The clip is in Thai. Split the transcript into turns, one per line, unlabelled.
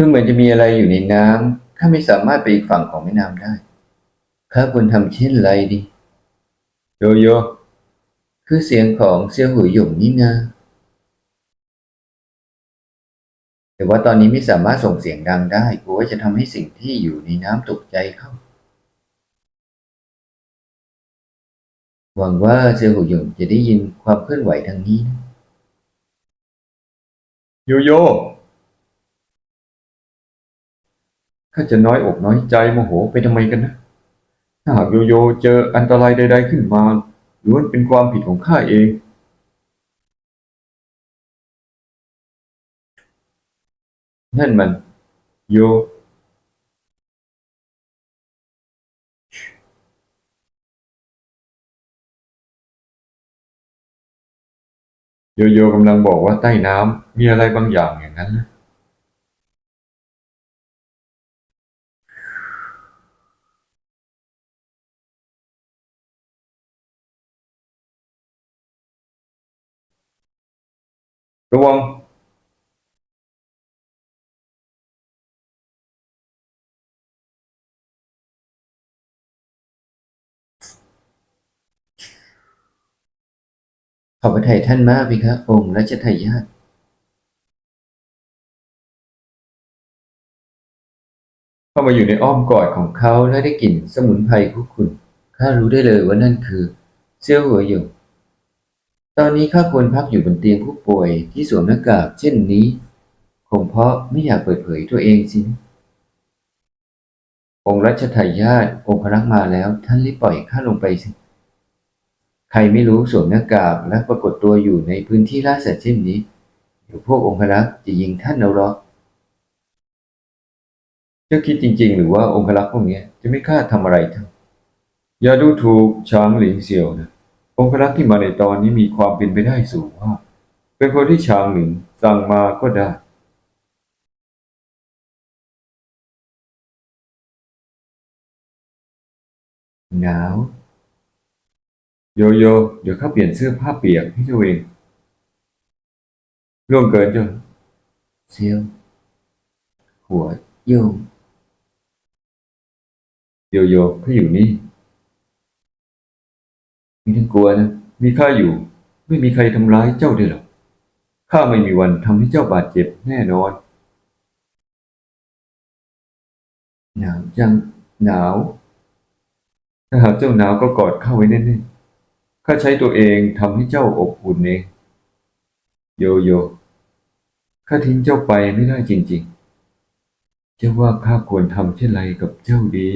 ดูเหมือนจะมีอะไรอยู่ในน้ำข้าไม่สามารถไปอีกฝั่งของแม่น้ำได้ข้าควรทำเช่นไรดี โยโย่คือเสียงของเซียวหูหยงนี่นาแต่ว่าตอนนี้ไม่สามารถส่งเสียงดังได้กลัวว่าจะทำให้สิ่งที่อยู่ในน้ำตกใจเข้า หวังว่าเซียวหูหยงจะได้ยินความเคลื่อนไหวทางนี้นะ
โยโย่ ข้าจะน้อยอกน้อยใจโมโหไปทำไมกันนะถ้าหากโยโย่เจออันตรายใด ๆ ขึ้นมาล้วนเป็นความผิดของข้าเอง
นั่นมัน
โย โยโย่กำลังบอกว่าใต้น้ำมีอะไรบางอย่างอย่างนั้นนะ ระวัง
ขอบพระทัยท่านมากพี่ครับองค์รัชทายาทเข้ามาอยู่ในอ้อมกอดของเขาและได้กลิ่นสมุนไพรคุกคุณข้ารู้ได้เลยว่านั่นคือ เซี่ยวหัวหยง ตอนนี้ข้าควรพักอยู่บนเตียงผู้ป่วยที่สวมหน้ากากเช่นนี้ คงเพราะไม่อยากเปิดเผยตัวเองสินะองค์รัชทายาทองค์พระมาแล้วท่านรีบปล่อยข้าลงไปสิ ใครไม่รู้สวมหน้ากากและปรากฏตัวอยู่ในพื้นที่ล่าสัตว์เช่นนี้เดี๋ยวพวกองครักจะยิงท่านเอาหรอก
เจ้าคิดจริง ๆ หรือว่าองครักพวกนี้จะไม่กล้าทำอะไรท่าอย่าดูถูกช้างหลิงเซียวนะ องครักษ์ที่มาในตอนนี้มีความเป็นไปได้สูงมาก เป็นคนที่ชางหลิงสั่งมาก็ได้
หนาว
โยโย่เดี๋ยวข้าเปลี่ยนเสื้อผ้าเปียกให้เจ้าเองล่วงเกินจน
เซียวหัวโย
โยโย่ข้าอยู่นี่
ไม่ต้องกลัวนะ
มีข้าอยู่ ไม่มีใครทำร้ายเจ้าได้หรอก ข้าไม่มีวันทำให้เจ้าบาดเจ็บแน่นอน
หนาวจัง หนาว
ถ้าหากเจ้าหนาวก็กอดเข้าไว้แน่ๆข้าใช้ตัวเองทำให้เจ้าอบอุ่นเองโยโย่ข้าทิ้งเจ้าไปไม่ได้จริง ๆ เจ้าว่าข้าควรทำเช่นไรกับเจ้าดี